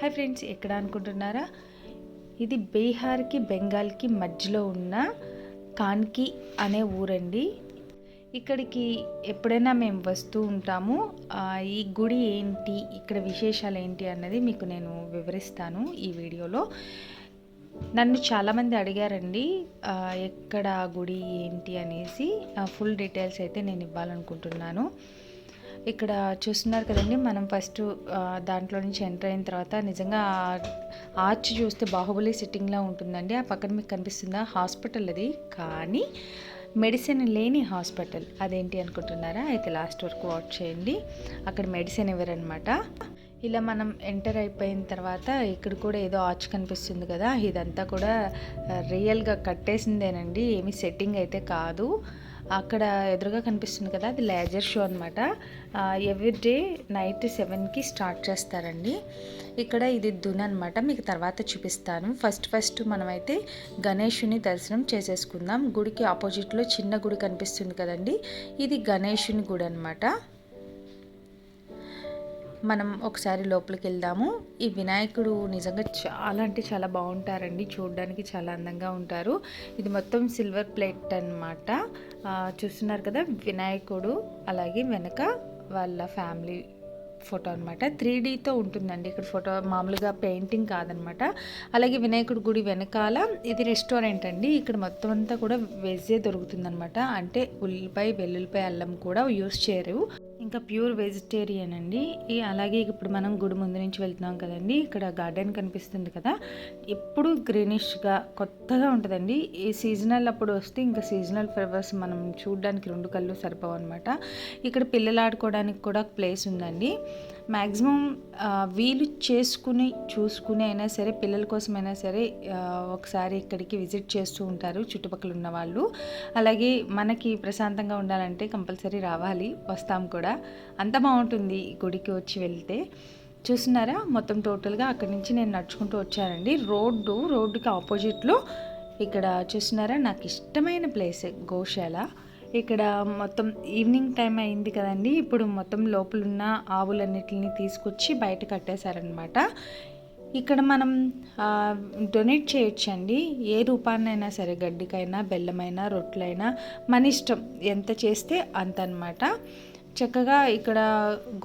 Hi friends ఎక్కడ అనుకుంటున్నారా? ఇది బీహార్కి బెంగాల్కి మధ్యలో ఉన్న కాన్కి అనే ఊరండి. ఇక్కడికి ఎప్పుడైనా మేము వస్తూ ఉంటాము. ఈ గుడి ఏంటి ఇక్కడ విశేషాలు ఏంటి అన్నది మీకు నేను వివరిస్తాను ఈ వీడియోలో. నన్ను చాలామంది అడిగారండి ఎక్కడ గుడి ఏంటి అనేసి. ఫుల్ డీటెయిల్స్ అయితే నేను ఇవ్వాలనుకుంటున్నాను. ఇక్కడ చూస్తున్నారు కదండి మనం ఫస్ట్ దాంట్లో నుంచి ఎంటర్ అయిన తర్వాత నిజంగా ఆర్చ్ చూస్తే బాహుబలి సిట్టింగ్లా ఉంటుందండి. ఆ పక్కన మీకు కనిపిస్తుందా హాస్పిటల్ అది. కానీ మెడిసిన్ లేని హాస్పిటల్ అదేంటి అనుకుంటున్నారా? అయితే లాస్ట్ వరకు వాచ్ చేయండి. అక్కడ మెడిసిన్ ఇవ్వరనమాట ఇలా మనం ఎంటర్ అయిపోయిన తర్వాత ఇక్కడ కూడా ఏదో ఆర్చ్ కనిపిస్తుంది కదా ఇదంతా కూడా రియల్గా కట్టేసిందేనండి. ఏమి సెట్టింగ్ అయితే కాదు. అక్కడ ఎదురుగా కనిపిస్తుంది కదా అది లేజర్ షో అనమాట ఎవ్రీడే నైట్ సెవెన్కి స్టార్ట్ చేస్తారండి. ఇక్కడ ఇది దున్ అనమాట మీకు తర్వాత చూపిస్తాను. ఫస్ట్ ఫస్ట్ మనమైతే గణేషుని దర్శనం చేసేసుకుందాం. గుడికి ఆపోజిట్లో చిన్న గుడి కనిపిస్తుంది కదండి ఇది గణేషుని గుడి అనమాట మనం ఒకసారి లోపలికి వెళ్దాము. ఈ వినాయకుడు నిజంగా చాలా అంటే చాలా బాగుంటారండి. చూడడానికి చాలా అందంగా ఉంటారు. ఇది మొత్తం సిల్వర్ ప్లేట్ అనమాట చూస్తున్నారు కదా వినాయకుడు అలాగే వెనక వాళ్ళ ఫ్యామిలీ ఫోటో అనమాట త్రీ డీతో ఉంటుందండి. ఇక్కడ ఫోటో మామూలుగా పెయింటింగ్ కాదనమాట అలాగే వినాయకుడి గుడి వెనకాల ఇది రెస్టారెంట్ అండి. ఇక్కడ మొత్తం అంతా కూడా వెజ్జే దొరుకుతుందనమాట అంటే ఉల్లిపాయ వెల్లుల్లిపాయ అల్లం కూడా యూస్ చేయరు. ఇంకా ప్యూర్ వెజిటేరియన్ అండి. ఈ అలాగే ఇప్పుడు మనం గుడి ముందు నుంచి వెళ్తున్నాం కదండి. ఇక్కడ గార్డెన్ కనిపిస్తుంది కదా. ఎప్పుడు గ్రీనిష్గా కొత్తగా ఉంటుందండి. ఈ సీజనల్ అప్పుడు వస్తే ఇంకా సీజనల్ ఫ్లవర్స్ మనం చూడడానికి రెండు కళ్ళు సరిపోవు అనమాట ఇక్కడ పిల్లలు ఆడుకోవడానికి కూడా ప్లేస్ ఉందండి. మ్యాక్సిమం వీలు చేసుకుని చూసుకుని అయినా సరే పిల్లల కోసమైనా సరే ఒకసారి ఇక్కడికి విజిట్ చేస్తూ ఉంటారు చుట్టుపక్కల ఉన్న వాళ్ళు. అలాగే మనకి ప్రశాంతంగా ఉండాలంటే కంపల్సరీ రావాలి. వస్తాం కూడా. అంత బాగుంటుంది ఈ గుడికి వచ్చి వెళ్తే. చూస్తున్నారా? మొత్తం టోటల్గా అక్కడి నుంచి నేను నడుచుకుంటూ వచ్చానండి. రోడ్డు రోడ్డుకి ఆపోజిట్లో. ఇక్కడ చూస్తున్నారా? నాకు ఇష్టమైన ప్లేస్ గోశాల. ఇక్కడ మొత్తం ఈవినింగ్ టైం అయింది కదండి. ఇప్పుడు మొత్తం లోపలున్న ఆవులన్నిటిని తీసుకొచ్చి బయట కట్టేశారనమాట ఇక్కడ మనం డొనేట్ చేయొచ్చండి. ఏ రూపాన్నైనా సరే గడ్డికైనా బెల్లమైనా రొట్టెలైనా మన ఇష్టం ఎంత చేస్తే అంత అనమాట చక్కగా ఇక్కడ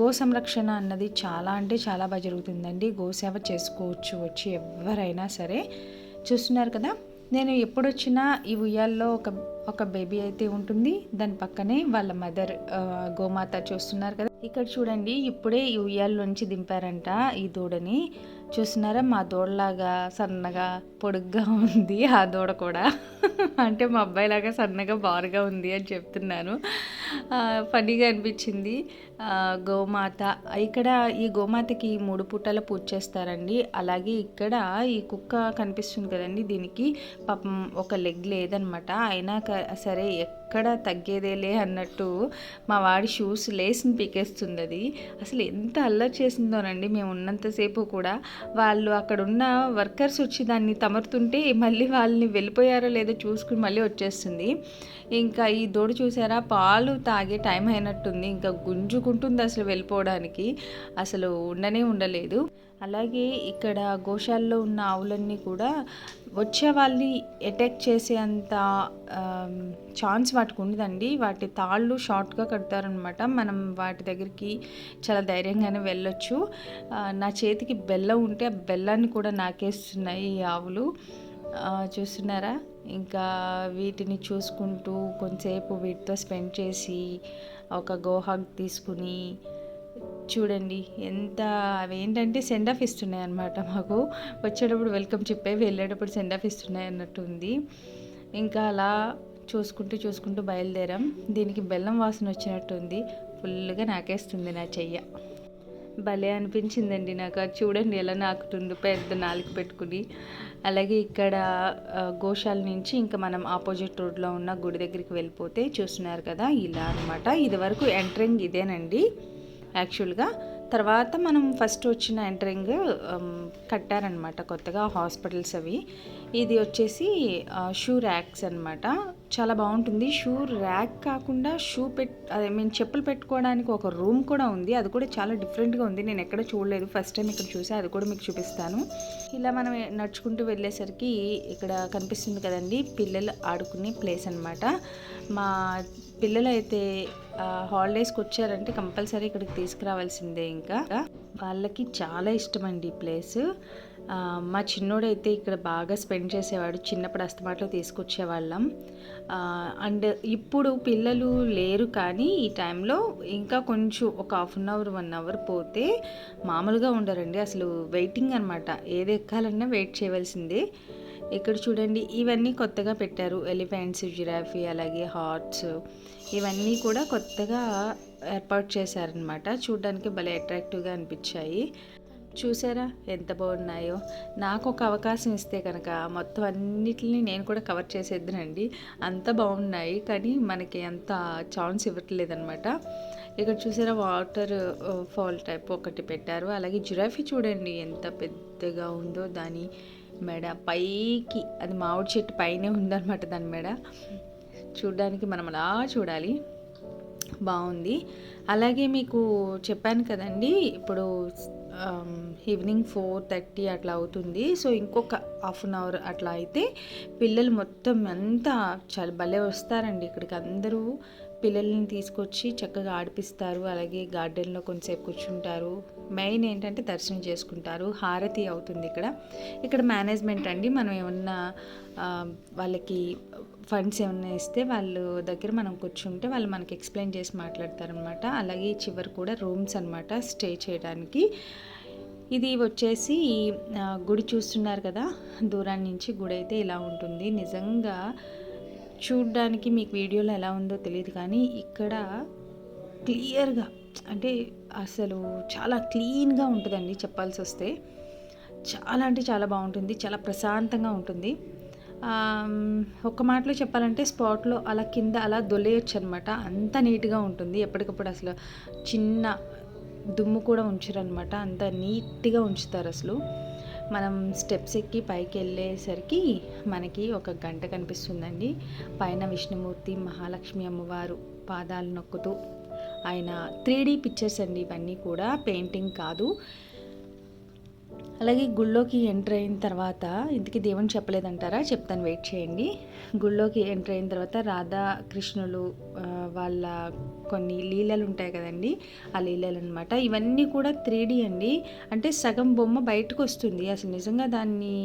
గో సంరక్షణ అన్నది చాలా అంటే చాలా బాగా జరుగుతుందండి. గోసేవ చేసుకోవచ్చు వచ్చి ఎవరైనా సరే. చూస్తున్నారు కదా? నేను ఎప్పుడొచ్చినా ఈ ఉయ్యాల్లో ఒక ఒక బేబీ అయితే ఉంటుంది. దాని పక్కనే వాళ్ళ మదర్ గోమాత చూస్తున్నారు కదా. ఇక్కడ చూడండి ఇప్పుడే ఈ ఉయ్యాల్లోంచి దింపారంట ఈ దూడని. చూస్తున్నారా? మా దూడలాగా సన్నగా పొడుగ్గా ఉంది ఆ దూడ కూడా. అంటే మా అబ్బాయిలాగా సన్నగా బారుగా ఉంది అని చెప్తున్నాను ఫనీగా అనిపించింది. గోమాత. ఇక్కడ ఈ గోమాతకి మూడు పూటల పూజ చేస్తారండి. అలాగే ఇక్కడ ఈ కుక్క కనిపిస్తుంది కదండి దీనికి. పాపం ఒక లెగ్ లేదనమాట. అయినా సరే ఎక్కడ తగ్గేదేలే అన్నట్టు మా వాడి షూస్ లేస్ని పీకేస్తుంది అది అసలు ఎంత అల్లరి చేసిందోనండి మేము ఉన్నంతసేపు కూడా. వాళ్ళు అక్కడ ఉన్న వర్కర్స్ వచ్చి దాన్ని తమరుతుంటే మళ్ళీ వాళ్ళని వెళ్ళిపోయారో లేదో చూసుకుని మళ్ళీ వచ్చేస్తుంది. ఇంకా ఈ దూడ చూసారా? పాలు తాగే టైం అయినట్టుంది. ఇంకా గుంజుకు ఉంటుంది అసలు వెళ్ళిపోవడానికి. అసలు ఉండనే ఉండలేదు. అలాగే ఇక్కడ గోశాల్లో ఉన్న ఆవులన్నీ కూడా వచ్చే వాళ్ళని అటాక్ చేసే అంత ఛాన్స్ వాటికి ఉండదండి. వాటి తాళ్ళు షార్ట్గా కడతారనమాట మనం వాటి దగ్గరికి చాలా ధైర్యంగానే వెళ్ళొచ్చు. నా చేతికి బెల్లం ఉంటే ఆ బెల్లాన్ని కూడా నాకేస్తున్నాయి ఈ ఆవులు. చూస్తున్నారా? ఇంకా వీటిని చూసుకుంటూ కొంతసేపు వీటితో స్పెండ్ చేసి ఒక గోహాగ్ తీసుకుని చూడండి. ఎంత అవి ఏంటంటే సెండ్ ఆఫ్ ఇస్తున్నాయి అనమాట మాకు. వచ్చేటప్పుడు వెల్కమ్ చెప్పే వెళ్ళేటప్పుడు సెండ్ ఆఫ్ ఇస్తున్నాయి అన్నట్టు ఉంది. ఇంకా అలా చూసుకుంటూ చూసుకుంటూ బయలుదేరాం. దీనికి బెల్లం వాసన వచ్చినట్టు ఉంది. ఫుల్గా నాకేస్తుంది నా చెయ్య. భలే అనిపించిందండి నాకు. అది చూడండి ఎలా నాకుతుందో పెద్ద నాలుగు పెట్టుకుని. అలాగే ఇక్కడ గోశాల నుంచి ఇంకా మనం ఆపోజిట్ రోడ్లో ఉన్న గుడి దగ్గరికి వెళ్ళిపోతే చూస్తున్నారు కదా ఇలా అనమాట ఇది వరకు ఎంట్రింగ్ ఇదేనండి. యాక్చువల్గా తర్వాత మనం ఫస్ట్ వచ్చిన ఎంటరింగ్ um, కట్టారనమాట కొత్తగా హాస్పిటల్స్ అవి. ఇది వచ్చేసి షూ ర్యాక్స్ అనమాట చాలా బాగుంటుంది. షూ ర్యాక్ కాకుండా షూ పెట్ అదే మేము చెప్పులు పెట్టుకోవడానికి ఒక రూమ్ కూడా ఉంది. అది కూడా చాలా డిఫరెంట్గా ఉంది. నేను ఎక్కడ చూడలేదు. ఫస్ట్ టైం ఇక్కడ చూసా. అది కూడా మీకు చూపిస్తాను. ఇలా మనం నడుచుకుంటూ వెళ్ళేసరికి ఇక్కడ కనిపిస్తుంది కదండి పిల్లలు ఆడుకునే ప్లేస్ అనమాట మా పిల్లలైతే హాలిడేస్కి వచ్చారంటే కంపల్సరీ ఇక్కడికి తీసుకురావాల్సిందే ఇంకా. వాళ్ళకి చాలా ఇష్టం అండి ఈ ప్లేస్ మా చిన్నోడైతే ఇక్కడ బాగా స్పెండ్ చేసేవాడు చిన్నప్పుడు అస్తమాటలో తీసుకొచ్చేవాళ్ళం. అండ్ ఇప్పుడు పిల్లలు లేరు కానీ ఈ టైంలో ఇంకా కొంచెం ఒక half an hour one hour పోతే మామూలుగా ఉండరండి. అసలు వెయిటింగ్ అనమాట ఏది ఎక్కాలన్నా వెయిట్ చేయవలసిందే ఇక్కడ చూడండి ఇవన్నీ కొత్తగా పెట్టారు. ఎలిఫెంట్స్ జిరాఫీ అలాగే హార్ట్స్ ఇవన్నీ కూడా కొత్తగా ఏర్పాటు చేశారనమాట చూడడానికి భలే అట్రాక్టివ్గా అనిపించాయి. చూసారా ఎంత బాగున్నాయో? నాకు ఒక అవకాశం ఇస్తే కనుక మొత్తం అన్నిటిని నేను కూడా కవర్ చేసేద్దనండి. అంత బాగున్నాయి కానీ మనకి అంత ఛాన్స్ ఇవ్వట్లేదనమాట ఇక్కడ చూసారా వాటర్ ఫాల్ టైప్ ఒకటి పెట్టారు. అలాగే జిరాఫీ చూడండి ఎంత పెద్దగా ఉందో దాని మెడ. పైకి అది మామిడి చెట్టు పైనే ఉందన్నమాట దాని మెడ. చూడడానికి మనం అలా చూడాలి. బాగుంది. అలాగే మీకు చెప్పాను కదండి ఇప్పుడు ఈవినింగ్ ఫోర్ థర్టీ అట్లా అవుతుంది. సో ఇంకొక హాఫ్ అన్ అవర్ అట్లా అయితే పిల్లలు మొత్తం అంతా చాలా భలే వస్తారండి ఇక్కడికి అందరూ. పిల్లల్ని తీసుకొచ్చి చక్కగా ఆడిపిస్తారు. అలాగే గార్డెన్లో కొంతసేపు కూర్చుంటారు. మెయిన్ ఏంటంటే దర్శనం చేసుకుంటారు. హారతి అవుతుంది ఇక్కడ. ఇక్కడ మేనేజ్మెంట్ అండి. మనం ఏమన్నా వాళ్ళకి ఫండ్స్ ఏమైనా ఇస్తే వాళ్ళు దగ్గర మనం కూర్చుంటే వాళ్ళు మనకి ఎక్స్ప్లెయిన్ చేసి మాట్లాడతారనమాట. అలాగే చివరి కూడా రూమ్స్ అన్నమాట స్టే చేయడానికి. ఇది వచ్చేసి గుడి చూస్తున్నారు కదా? దూరం నుంచి గుడి అయితే ఇలా ఉంటుంది. నిజంగా చూడడానికి మీకు వీడియోలో ఎలా ఉందో తెలియదు కానీ ఇక్కడ క్లియర్గా అంటే అసలు చాలా క్లీన్గా ఉంటుందండి చెప్పాల్సి వస్తే చాలా అంటే చాలా బాగుంటుంది చాలా ప్రశాంతంగా ఉంటుంది. ఒక ఒక్క మాటలో చెప్పాలంటే స్పాట్లో అలా కింద అలా దొల్లేయచ్చు అనమాట అంత నీట్గా ఉంటుంది. ఎప్పటికప్పుడు అసలు చిన్న దుమ్ము కూడా ఉంచరనమాట. అంత నీట్గా ఉంచుతారు అసలు మనం స్టెప్స్ ఎక్కి పైకి వెళ్ళేసరికి మనకి ఒక గంట కనిపిస్తుందండి. పైన విష్ణుమూర్తి మహాలక్ష్మి అమ్మవారు పాదాలు నొక్కుతూ ఆయన త్రీ డీ పిక్చర్స్ అండి ఇవన్నీ కూడా పెయింటింగ్ కాదు. అలాగే గుళ్ళోకి ఎంటర్ అయిన తర్వాత ఇంతకీ దేవుని చెప్పలేదంటారా? చెప్తాను వెయిట్ చేయండి. గుళ్ళోకి ఎంటర్ అయిన తర్వాత రాధా కృష్ణులు వాళ్ళ కొన్ని లీలలు ఉంటాయి కదండి ఆ లీలలు అనమాట ఇవన్నీ కూడా త్రీ అండి. అంటే సగం బొమ్మ బయటకు వస్తుంది. అసలు నిజంగా దాన్ని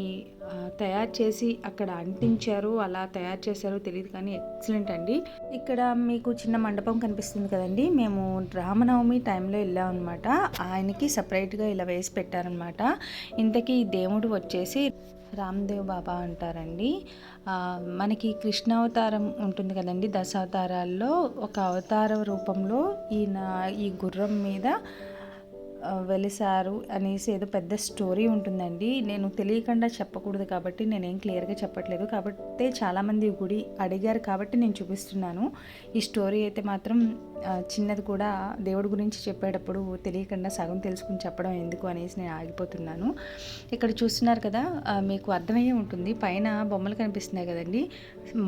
తయారు చేసి అక్కడ అంటించారు అలా తయారు చేశారో తెలియదు కానీ ఎక్సలెంట్ అండి. ఇక్కడ మీకు చిన్న మండపం కనిపిస్తుంది కదండి. మేము రామనవమి టైంలో వెళ్ళాం అనమాట ఆయనకి సపరేట్గా ఇలా వేసి పెట్టారనమాట ఇంతకీ దేవుడు వచ్చేసి రామ్దేవ్ బాబా అంటారండి. మనకి కృష్ణావతారం ఉంటుంది కదండి దశావతారాల్లో ఒక అవతార రూపంలో ఈయన ఈ గుర్రం మీద వెలిసారు అనేసి ఏదో పెద్ద స్టోరీ ఉంటుందండి. నేను తెలియకుండా చెప్పకూడదు కాబట్టి నేనేం క్లియర్గా చెప్పట్లేదు. కాబట్టి చాలామంది గుడి అడిగారు కాబట్టి నేను చూపిస్తున్నాను. ఈ స్టోరీ అయితే మాత్రం చిన్నది కూడా దేవుడి గురించి చెప్పేటప్పుడు తెలియకుండా సగం తెలుసుకుని చెప్పడం ఎందుకు అనేసి నేను ఆగిపోతున్నాను. ఇక్కడ చూస్తున్నారు కదా మీకు అర్థమయ్యే ఉంటుంది. పైన బొమ్మలు కనిపిస్తున్నాయి కదండి.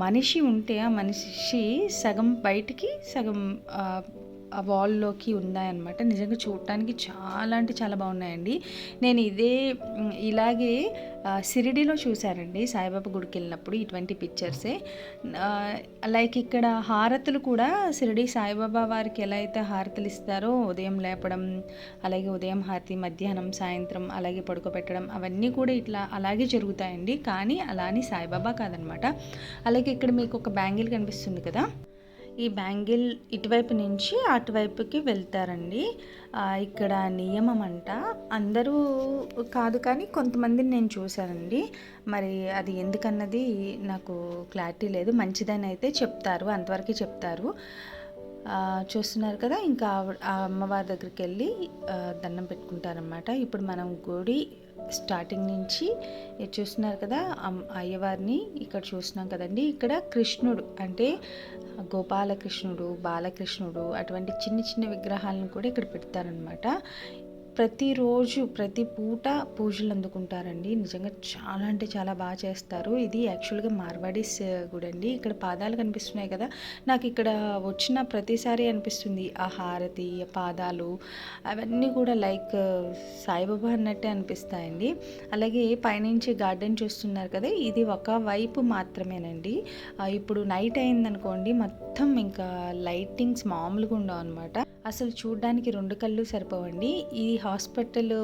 మనిషి ఉంటే ఆ మనిషి సగం బయటికి సగం ఆ, వాల్లోకి ఉన్నాయన్నమాట. నిజంగా చూడటానికి చాలా అంటే చాలా బాగున్నాయండి. నేను ఇదే ఇలాగే సిరిడిలో చూశానండి. సాయిబాబా గుడికి వెళ్ళినప్పుడు ఇటువంటి పిక్చర్సే. లైక్ ఇక్కడ హారతులు కూడా సిరిడి సాయిబాబా వారికి ఎలా అయితే హారతులు ఇస్తారో ఉదయం లేపడం అలాగే ఉదయం హారతి మధ్యాహ్నం సాయంత్రం అలాగే పడుకోబెట్టడం అవన్నీ కూడా ఇట్లా అలాగే జరుగుతాయండి. కానీ అలా అని సాయిబాబా కాదనమాట అలాగే ఇక్కడ మీకు ఒక బ్యాంగిల్ కనిపిస్తుంది కదా? ఈ బ్యాంగిల్ ఇటువైపు నుంచి అటువైపుకి వెళ్తారండి. ఇక్కడ నియమం అంట అందరూ కాదు కానీ కొంతమందిని నేను చూశానండి. మరి అది ఎందుకన్నది నాకు క్లారిటీ లేదు. మంచిదని అయితే చెప్తారు అంతవరకు చెప్తారు. చూస్తున్నారు కదా ఇంకా ఆవిడ- ఆ అమ్మవారి దగ్గరికి వెళ్ళి దండం పెట్టుకుంటారనమాట ఇప్పుడు మనం గుడి స్టార్టింగ్ నుంచి చూస్తున్నారు కదా అమ్- అయ్యవారిని ఇక్కడ చూస్తున్నాం కదండి. ఇక్కడ కృష్ణుడు అంటే గోపాలకృష్ణుడు బాలకృష్ణుడు అటువంటి చిన్న చిన్న విగ్రహాలను కూడా ఇక్కడ పెడతారనమాట ప్రతిరోజు ప్రతి పూట పూజలు అందుకుంటారండి. నిజంగా చాలా అంటే చాలా బాగా చేస్తారు. ఇది యాక్చువల్గా మార్వాడీస్ గుడి అండి ఇక్కడ పాదాలు కనిపిస్తున్నాయి కదా. నాకు ఇక్కడ వచ్చిన ప్రతిసారి అనిపిస్తుంది. ఆ హారతి పాదాలు అవన్నీ కూడా లైక్ సాయిబాబా అన్నట్టే అనిపిస్తాయండి. అలాగే పైనుంచి గార్డెన్ చూస్తున్నారు కదా ఇది ఒక వైపు మాత్రమేనండి. ఇప్పుడు నైట్ అయిందనుకోండి మొత్తం ఇంకా లైటింగ్స్ మామూలుగా ఉండవు అనమాట అసలు చూడడానికి రెండు కళ్ళు సరిపోవండి. ఈ హాస్పిటల్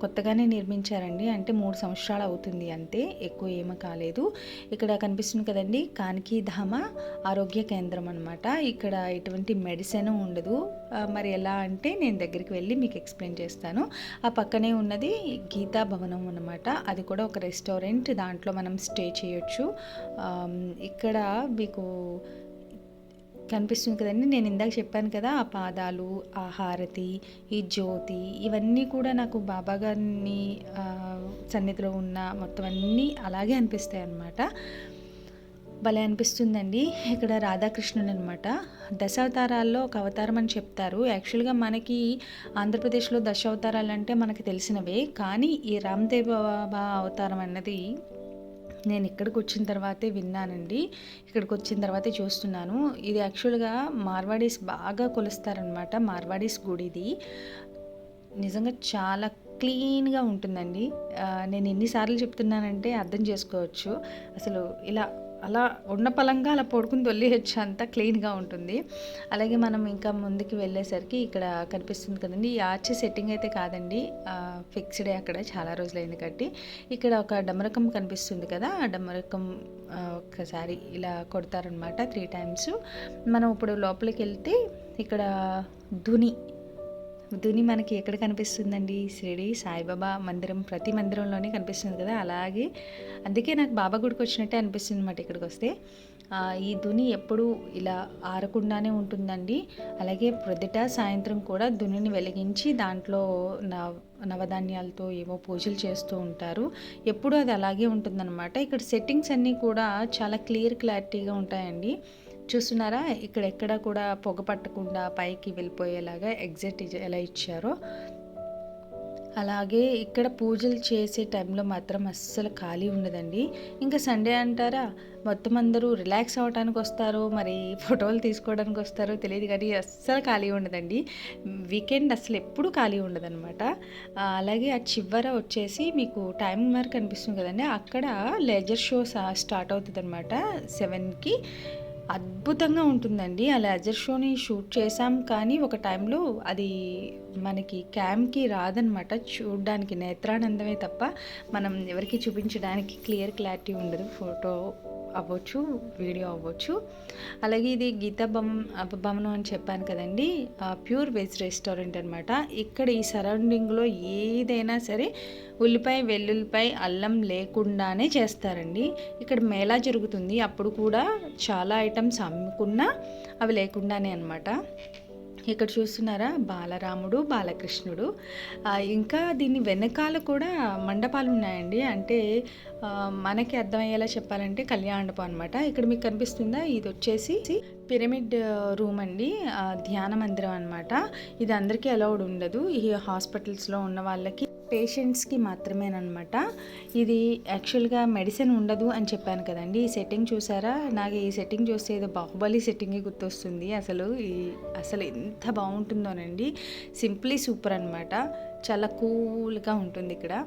కొత్తగానే నిర్మించారండి. అంటే మూడు సంవత్సరాలు అవుతుంది అంతే. ఎక్కువ ఏమీ కాలేదు. ఇక్కడ కనిపిస్తుంది కదండి కానికి ధామ ఆరోగ్య కేంద్రం అనమాట ఇక్కడ ఎటువంటి మెడిసిన్ ఉండదు. మరి ఎలా అంటే నేను దగ్గరికి వెళ్ళి మీకు ఎక్స్ప్లెయిన్ చేస్తాను. ఆ పక్కనే ఉన్నది గీతా భవనం అనమాట అది కూడా ఒక రెస్టారెంట్. దాంట్లో మనం స్టే చేయొచ్చు. ఇక్కడ మీకు కనిపిస్తుంది కదండి. నేను ఇందాక చెప్పాను కదా ఆ పాదాలు ఆ హారతి ఈ జ్యోతి ఇవన్నీ కూడా నాకు బాబా గారిని సన్నిధిలో ఉన్న మొత్తం అన్నీ అలాగే అనిపిస్తాయి అన్నమాట. భలే అనిపిస్తుందండి. ఇక్కడ రాధాకృష్ణుడు అనమాట దశావతారాల్లో ఒక అవతారం అని చెప్తారు. యాక్చువల్గా మనకి ఆంధ్రప్రదేశ్లో దశావతారాలు అంటే మనకి తెలిసినవే. కానీ ఈ రామ్దేవ్ బాబా అవతారం అన్నది నేను ఇక్కడికి వచ్చిన తర్వాతే విన్నానండి. ఇక్కడికి వచ్చిన తర్వాతే చూస్తున్నాను. ఇది యాక్చువల్గా మార్వాడీస్ బాగా కొలుస్తారనమాట మార్వాడీస్ గుడి ఇది నిజంగా చాలా క్లీన్గా ఉంటుందండి. నేను ఎన్నిసార్లు చెప్తున్నానంటే అర్థం చేసుకోవచ్చు. అసలు ఇలా అలా ఉన్న పలంగా అలా పడుకుని తొలియచ్చు అంత క్లీన్గా ఉంటుంది. అలాగే మనం ఇంకా ముందుకు వెళ్ళేసరికి ఇక్కడ కనిపిస్తుంది కదండి ఈ ఆర్చ్ సెట్టింగ్ అయితే కాదండి. ఫిక్స్డే అక్కడ చాలా రోజులైంది కట్టి ఇక్కడ ఒక డమరకం కనిపిస్తుంది కదా ఆ డమరకం ఒకసారి ఇలా కొడతారనమాట త్రీ టైమ్స్. మనం ఇప్పుడు లోపలికి వెళ్తే ఇక్కడ ధుని ధుని మనకి ఎక్కడ కనిపిస్తుందండి? షిరిడి సాయిబాబా మందిరం ప్రతి మందిరంలోనే కనిపిస్తుంది కదా? అలాగే అందుకే నాకు బాబా గుడికి వచ్చినట్టే అనిపిస్తుంది అనమాట ఇక్కడికి వస్తే. ఈ ధుని ఎప్పుడు ఇలా ఆరకుండానే ఉంటుందండి. అలాగే ప్రొద్దుట సాయంత్రం కూడా ధునిని వెలిగించి దాంట్లో నవ నవధాన్యాలతో ఏవో పూజలు చేస్తూ ఉంటారు. ఎప్పుడూ అది అలాగే ఉంటుందన్నమాట. ఇక్కడ సెట్టింగ్స్ అన్నీ కూడా చాలా క్లియర్ క్లారిటీగా ఉంటాయండి. చూస్తున్నారా? ఇక్కడ ఎక్కడ కూడా పొగ పట్టకుండా పైకి వెళ్ళిపోయేలాగా ఎగ్జిట్ ఎలా ఇచ్చారో. అలాగే ఇక్కడ పూజలు చేసే టైంలో మాత్రం అస్సలు ఖాళీ ఉండదండి. ఇంకా సండే అంటారా? మొత్తం అందరూ రిలాక్స్ అవ్వడానికి వస్తారో మరి ఫోటోలు తీసుకోవడానికి వస్తారో తెలియదు కానీ అస్సలు ఖాళీ ఉండదండి. వీకెండ్ అసలు ఎప్పుడు ఖాళీ ఉండదన్నమాట. అలాగే ఆ చివర వచ్చేసి మీకు టైం మార్క్ కనిపిస్తుంది కదండి. అక్కడ లెజర్ షో స్టార్ట్ అవుతుంది అనమాట సెవెన్కి. అద్భుతంగా ఉంటుందండి. ఆ లేజర్ షోని షూట్ చేశాం కానీ ఒక టైంలో అది మనకి క్యామ్కి రాదనమాట. చూడడానికి నేత్రానందమే తప్ప మనం ఎవరికి చూపించడానికి క్లియర్ క్లారిటీ ఉండదు. ఫోటో అవ్వచ్చు వీడియో అవ్వచ్చు. అలాగే ఇది గీతా భవం భవనం అని చెప్పాను కదండి. ప్యూర్ వెజ్ రెస్టారెంట్ అనమాట. ఇక్కడ ఈ సరౌండింగ్లో ఏదైనా సరే ఉల్లిపాయ వెల్లుల్లిపాయ అల్లం లేకుండానే చేస్తారండి. ఇక్కడ మేళా జరుగుతుంది. అప్పుడు కూడా చాలా ఐటమ్స్ అమ్ముకున్నా అవి లేకుండానే అనమాట. ఇక్కడ చూస్తున్నారా? బాలరాముడు బాలకృష్ణుడు. ఇంకా దీని వెనకాల కూడా మండపాలు ఉన్నాయండి. అంటే మనకి అర్థమయ్యేలా చెప్పాలంటే కళ్యాణపం అనమాట ఇక్కడ మీకు కనిపిస్తుందా? ఇది వచ్చేసి పిరమిడ్ రూమ్ అండి. ధ్యాన మందిరం అనమాట ఇది అందరికీ అలౌడ్ ఉండదు. ఈ హాస్పిటల్స్లో ఉన్న వాళ్ళకి పేషెంట్స్కి మాత్రమేనమాట ఇది యాక్చువల్గా మెడిసిన్ ఉండదు అని చెప్పాను కదండి. ఈ సెట్టింగ్ చూసారా? నాకు ఈ సెట్టింగ్ చూస్తే ఏదో బాహుబలి సెట్టింగే గుర్తొస్తుంది. అసలు ఈ అసలు ఎంత బాగుంటుందోనండి. సింప్లీ సూపర్ అనమాట చాలా కూల్గా ఉంటుంది ఇక్కడ.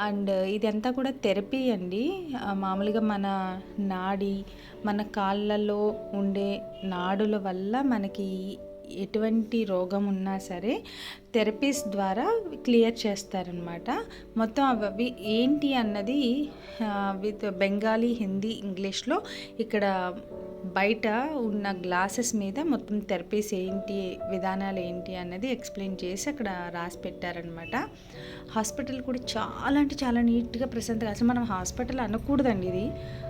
అండ్ ఇదంతా కూడా థెరపీ అండి. మామూలుగా మన నాడి మన కాళ్ళలో ఉండే నాడుల వల్ల మనకి ఎటువంటి రోగం ఉన్నా సరే థెరపీస్ ద్వారా క్లియర్ చేస్తారనమాట మొత్తం అవి ఏంటి అన్నది విత్ బెంగాలీ హిందీ ఇంగ్లీష్లో ఇక్కడ బయట ఉన్న గ్లాసెస్ మీద మొత్తం థెరపీస్ ఏంటి విధానాలు ఏంటి అన్నది ఎక్స్ప్లెయిన్ చేసి అక్కడ రాసి పెట్టారనమాట హాస్పిటల్ కూడా చాలా అంటే చాలా నీట్గా ప్రశాంతంగా అసలు మనం హాస్పిటల్ అనకూడదండి ఇది.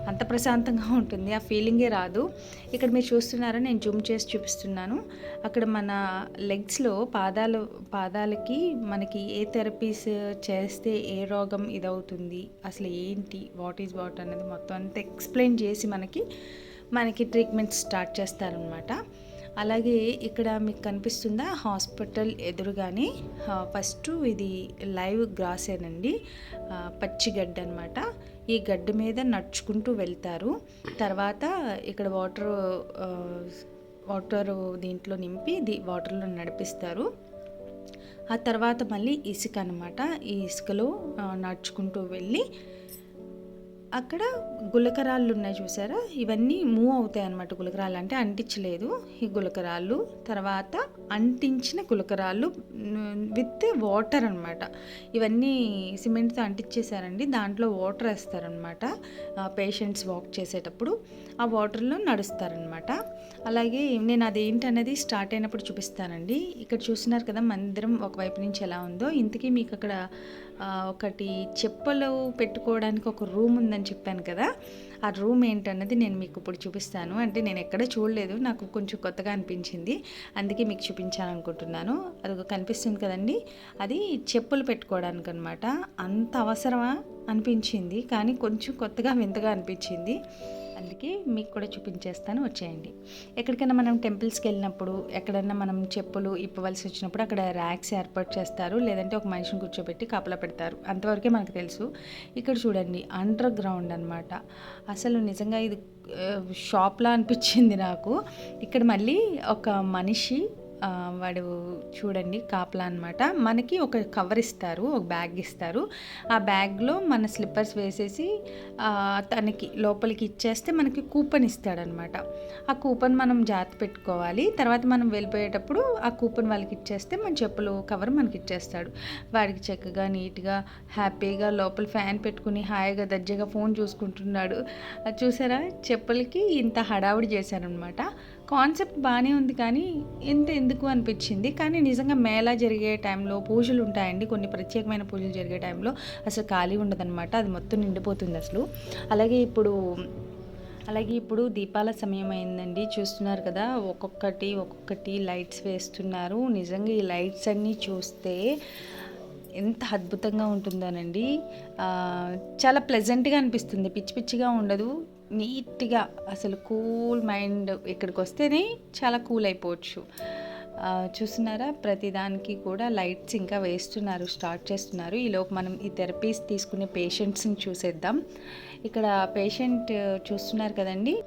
అంత ప్రశాంతంగా ఉంటుంది ఆ ఫీలింగే రాదు. ఇక్కడ మీరు చూస్తున్నారా నేను జూమ్ చేసి చూపిస్తున్నాను. అక్కడ మన లెగ్స్లో పాదాలు పాదాలకి మనకి ఏ థెరపీస్ చేస్తే ఏ రోగం ఇదవుతుంది అసలు ఏంటి వాట్ ఈజ్ వాట్ అనేది మొత్తం అంతా ఎక్స్ప్లెయిన్ చేసి మనకి మనకి ట్రీట్మెంట్ స్టార్ట్ చేస్తారనమాట అలాగే ఇక్కడ మీకు కనిపిస్తుందా హాస్పిటల్ ఎదురుగానే ఫస్ట్ ఇది లైవ్ గ్రాసేనండి పచ్చిగడ్డ పచ్చి అనమాట ఈ గడ్డి మీద నడుచుకుంటూ వెళ్తారు. తర్వాత ఇక్కడ వాటర్ వాటర్ దీంట్లో నింపి ది వాటర్లో నడిపిస్తారు. ఆ తర్వాత మళ్ళీ ఇసుక అనమాట ఈ ఇసుకలో నడుచుకుంటూ వెళ్ళి అక్కడ గులకరాళ్ళు ఉన్నాయి చూసారా? ఇవన్నీ మూవ్ అవుతాయి అన్నమాట గులకరాళ్ళు. అంటే అంటించలేదు ఈ గులకరాళ్ళు. తర్వాత అంటించిన గులకరాళ్ళు విత్ వాటర్ అనమాట ఇవన్నీ సిమెంట్తో అంటించేశారండి. దాంట్లో వాటర్ వేస్తారనమాట పేషెంట్స్ వాక్ చేసేటప్పుడు ఆ వాటర్లో నడుస్తారనమాట అలాగే నేను అదేంటనేది స్టార్ట్ అయినప్పుడు చూపిస్తానండి. ఇక్కడ చూస్తున్నారు కదా మందిరం ఒకవైపు నుంచి ఎలా ఉందో. ఇంతకీ మీకు అక్కడ ఒకటి చెప్పులు పెట్టుకోవడానికి ఒక రూమ్ ఉందని చెప్పాను కదా. ఆ రూమ్ ఏంటన్నది నేను మీకు ఇప్పుడు చూపిస్తాను. అంటే నేను ఎక్కడ చూడలేదు నాకు కొంచెం కొత్తగా అనిపించింది. అందుకే మీకు చూపించాలనుకుంటున్నాను. అది ఒక కనిపిస్తుంది కదండి. అది చెప్పులు పెట్టుకోవడానికి అనమాట అంత అవసరమా? అనిపించింది. కానీ కొంచెం కొత్తగా వింతగా అనిపించింది. అందుకే మీకు కూడా చూపించేస్తాను వచ్చేయండి. ఎక్కడికైనా మనం టెంపుల్స్కి వెళ్ళినప్పుడు ఎక్కడన్నా మనం చెప్పులు ఇప్పవలసి వచ్చినప్పుడు అక్కడ ర్యాక్స్ ఏర్పాటు చేస్తారు లేదంటే ఒక మనిషిని కూర్చోబెట్టి కాపలా పెడతారు. అంతవరకే మనకు తెలుసు. ఇక్కడ చూడండి అండర్ గ్రౌండ్ అనమాట అసలు నిజంగా ఇది షాప్లా అనిపించింది నాకు. ఇక్కడ మళ్ళీ ఒక మనిషి వాడు చూడండి కాపలా అనమాట మనకి ఒక కవర్ ఇస్తారు ఒక బ్యాగ్ ఇస్తారు. ఆ బ్యాగ్లో మన స్లిప్పర్స్ వేసేసి తనకి లోపలికి ఇచ్చేస్తే మనకి కూపన్ ఇస్తాడనమాట ఆ కూపన్ మనం జాతి పెట్టుకోవాలి. తర్వాత మనం వెళ్ళిపోయేటప్పుడు ఆ కూపన్ వాళ్ళకి ఇచ్చేస్తే మన చెప్పులు కవర్ మనకి ఇచ్చేస్తాడు. వాడికి చక్కగా నీట్గా హ్యాపీగా లోపల ఫ్యాన్ పెట్టుకుని హాయిగా దర్జాగా ఫోన్ చూసుకుంటున్నాడు. అది చూసారా? చెప్పులకి ఇంత హడావుడి చేశారనమాట కాన్సెప్ట్ బాగానే ఉంది కానీ ఇంత ఎందుకు అనిపించింది? కానీ నిజంగా మేళా జరిగే టైంలో పూజలు ఉంటాయండి. కొన్ని ప్రత్యేకమైన పూజలు జరిగే టైంలో అసలు ఖాళీ ఉండదన్నమాట. అది మొత్తం నిండిపోతుంది అసలు. అలాగే ఇప్పుడు అలాగే ఇప్పుడు దీపాల సమయం అయిందండి. చూస్తున్నారు కదా ఒక్కొక్కటి ఒక్కొక్కటి లైట్స్ వేస్తున్నారు. నిజంగా ఈ లైట్స్ అన్నీ చూస్తే ఎంత అద్భుతంగా ఉంటుందోనండి. చాలా ప్లెజెంట్గా అనిపిస్తుంది. పిచ్చి పిచ్చిగా ఉండదు. నీట్గా అసలు కూల్ మైండ్ ఇక్కడికి వస్తేనే చాలా కూల్ అయిపోవచ్చు. చూస్తున్నారా? ప్రతిదానికి కూడా లైట్స్ ఇంకా వేస్తున్నారు స్టార్ట్ చేస్తున్నారు. ఈలోపు మనం ఈ థెరపీస్ తీసుకునే పేషెంట్స్ని చూసేద్దాం. ఇక్కడ పేషెంట్ చూస్తున్నారు కదండి?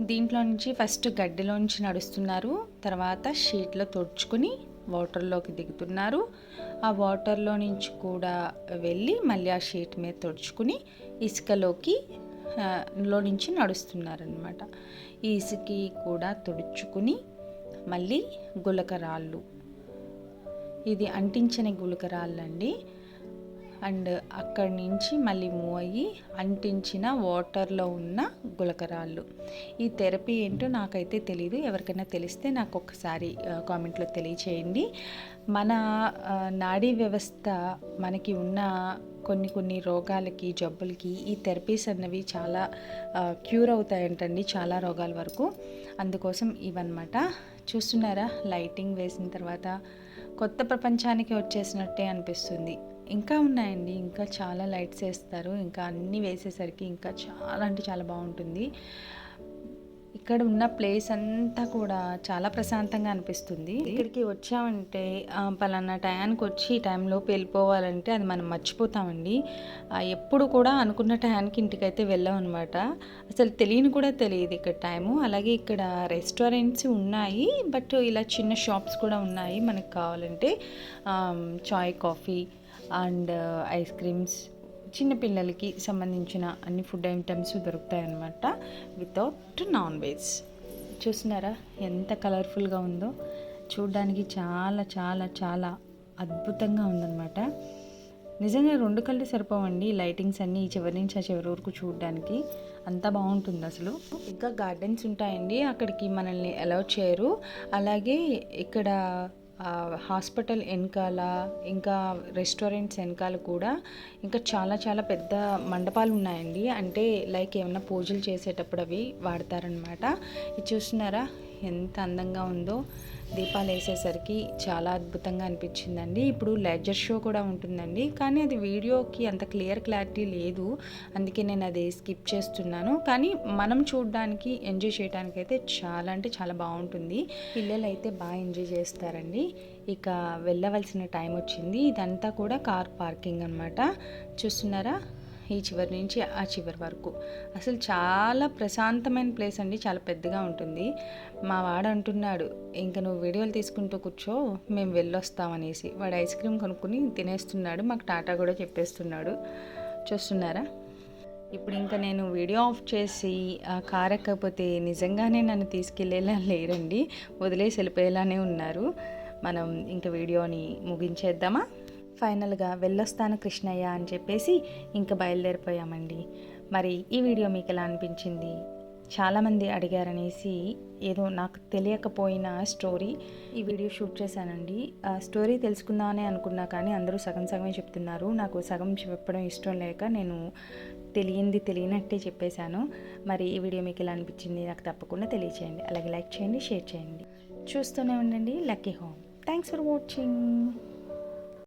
దీంట్లో నుంచి ఫస్ట్ గడ్డిలో నుంచి నడుస్తున్నారు. తర్వాత షీట్లో తుడుచుకుని వాటర్లోకి దిగుతున్నారు. ఆ వాటర్లో నుంచి కూడా వెళ్ళి మళ్ళీ ఆ షీట్ మీద తుడుచుకుని ఇసుకలోకి లో నుంచి నడుస్తున్నారనమాట ఈ ఇసుకి కూడా తుడుచుకుని మళ్ళీ గులకరాళ్ళు. ఇది అంటించని గులకరాళ్ళండి. అండ్ అక్కడి నుంచి మళ్ళీ మూవ్ అయ్యి అంటించిన వాటర్లో ఉన్న గులకరాళ్ళు. ఈ థెరపీ ఏంటో నాకైతే తెలియదు ఎవరికైనా తెలిస్తే నాకు ఒకసారి కామెంట్లో తెలియచేయండి. మన నాడీ వ్యవస్థ మనకి ఉన్న కొన్ని కొన్ని రోగాలకి జబ్బులకి ఈ థెరపీస్ అన్నవి చాలా క్యూర్ అవుతాయంటండి చాలా రోగాల వరకు. అందుకోసం ఇవన్నమాట. చూస్తున్నారా? లైటింగ్ వేసిన తర్వాత కొత్త ప్రపంచానికి వచ్చేసినట్టే అనిపిస్తుంది. ఇంకా ఉన్నాయండి. ఇంకా చాలా లైట్స్ వేస్తారు. ఇంకా అన్నీ వేసేసరికి ఇంకా చాలా అంటే చాలా బాగుంటుంది. ఇక్కడ ఉన్న ప్లేస్ అంతా కూడా చాలా ప్రశాంతంగా అనిపిస్తుంది. ఇక్కడికి వచ్చామంటే పలానా టయానికి వచ్చి ఈ టైంలో వెళ్ళిపోవాలంటే అది మనం మర్చిపోతామండి. ఎప్పుడు కూడా అనుకున్న టయానికి ఇంటికైతే వెళ్ళాం అనమాట అసలు తెలియని కూడా తెలియదు ఇక్కడ టైము అలాగే ఇక్కడ రెస్టారెంట్స్ ఉన్నాయి బట్ ఇలా చిన్న షాప్స్ కూడా ఉన్నాయి మనకు కావాలంటే చాయ్ కాఫీ అండ్ ఐస్ క్రీమ్స్ చిన్నపిల్లలకి సంబంధించిన అన్ని ఫుడ్ ఐటమ్స్ దొరుకుతాయి అన్నమాట వితౌట్ నాన్ వెజ్. చూస్తున్నారా ఎంత కలర్ఫుల్గా ఉందో? చూడ్డానికి చాలా చాలా చాలా అద్భుతంగా ఉందన్నమాట. నిజంగా రెండు కళ్ళు సరిపోవండి లైటింగ్స్ అన్నీ చివరి నుంచి ఆ చివరి వరకు చూడడానికి. అంత బాగుంటుంది అసలు. ఇంకా గార్డెన్స్ ఉంటాయండి. అక్కడికి మనల్ని అలౌ చేయరు. అలాగే ఇక్కడ హాస్పిటల్ వెనకాల ఇంకా రెస్టారెంట్స్ వెనకాల కూడా ఇంకా చాలా చాలా పెద్ద మండపాలు ఉన్నాయండి. అంటే లైక్ ఏమైనా పూజలు చేసేటప్పుడు అవి వాడతారనమాట ఇది చూస్తున్నారా? ఎంత అందంగా ఉందో. దీపాలు వేసేసరికి చాలా అద్భుతంగా అనిపించిందండి. ఇప్పుడు లెజర్ షో కూడా ఉంటుందండి. కానీ అది వీడియోకి అంత క్లియర్ క్లారిటీ లేదు. అందుకే నేను అది స్కిప్ చేస్తున్నాను. కానీ మనం చూడడానికి ఎంజాయ్ చేయడానికి అయితే చాలా అంటే చాలా బాగుంటుంది. పిల్లలు అయితే బాగా ఎంజాయ్ చేస్తారండి. ఇక వెళ్ళవలసిన టైం వచ్చింది. ఇదంతా కూడా కార్ పార్కింగ్ అనమాట చూస్తున్నారా? ఈ చివరి నుంచి ఆ చివరి వరకు. అసలు చాలా ప్రశాంతమైన ప్లేస్ అండి. చాలా పెద్దగా ఉంటుంది. మా వాడు అంటున్నాడు ఇంకా నువ్వు వీడియోలు తీసుకుంటూ కూర్చో మేము వెళ్ళొస్తామనేసి. వాడు ఐస్ క్రీమ్ కొనుక్కుని తినేస్తున్నాడు మాకు టాటా కూడా చెప్పేస్తున్నాడు. చూస్తున్నారా? ఇప్పుడు ఇంకా నేను వీడియో ఆఫ్ చేసి ఆ కార్ ఎక్కకపోతే నిజంగానే నన్ను తీసుకెళ్ళేలా లేరండి. వదిలేసి వెళ్ళిపోయేలానే ఉన్నారు. మనం ఇంకా వీడియోని ముగించేద్దామా? ఫైనల్గా వెళ్ళొస్తాను కృష్ణయ్య అని చెప్పేసి ఇంకా బయలుదేరిపోయామండి. మరి ఈ వీడియో మీకు ఎలా అనిపించింది? చాలామంది అడిగారనేసి ఏదో నాకు తెలియకపోయిన స్టోరీ ఈ వీడియో షూట్ చేశానండి. ఆ స్టోరీ తెలుసుకుందామని అనుకున్నా కానీ అందరూ సగం సగమే చెప్తున్నారు. నాకు సగం చెప్పడం ఇష్టం లేక నేను తెలియంది తెలియనట్టే చెప్పేశాను. మరి ఈ వీడియో మీకు ఎలా అనిపించింది నాకు తప్పకుండా తెలియచేయండి. అలాగే లైక్ చేయండి షేర్ చేయండి. చూస్తూనే ఉండండి. Lucky home. Thanks for watching